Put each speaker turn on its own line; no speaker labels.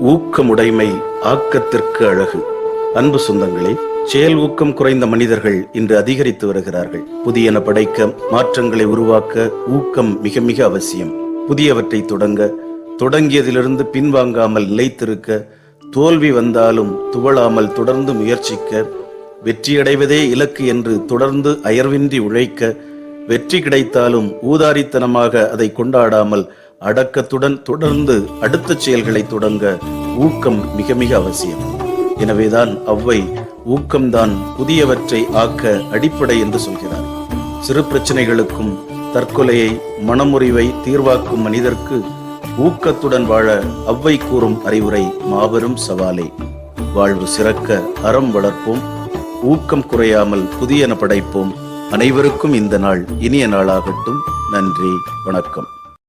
ஊக்கமுடைமை ஆக்கத்திற்கு அழகு. அன்பு சொந்தங்களே செயல் ஊக்கம் குறைந்த மனிதர்கள் இன்று அதிகரித்து வருகிறார்கள். புதியன படைக்க மாற்றங்களை உருவாக்க ஊக்கம் மிக மிக அவசியம். புதியவற்றை தொடங்க தொடங்கியதிலிருந்து பின்வாங்காமல் நிலைத்திருக்க தோல்வி வந்தாலும் துவளாமல் தொடர்ந்து முயற்சிக்க வெற்றியடைவதே இலக்கு என்று தொடர்ந்து அயர்வின்றி உழைக்க வெற்றி கிடைத்தாலும் ஊதாரித்தனமாக அதை கொண்டாடாமல் அடக்கத்துடன் தொடர்ந்து அடுத்த செயல்களை தொடங்க ஊக்கம் மிக மிக அவசியம். எனவேதான் அவ்வை ஊக்கம்தான் புதியவற்றை ஆக்க அடிப்படை என்று சொல்கிறார். சிறு பிரச்சனைகளுக்கும் தற்கொலையை மனமுறிவை தீர்வாக்கும் மனிதர்க்கு ஊக்கத்துடன் வாழ அவ்வை கூறும் அறிவுரை மாபெரும் சவாலே. வாழ்வு சிறக்க அறம் வளர்ப்போம். ஊக்கம் குறையாமல் புதியன படைப்போம். அனைவருக்கும் இந்த நாள் இனிய நாளாகட்டும். நன்றி வணக்கம்.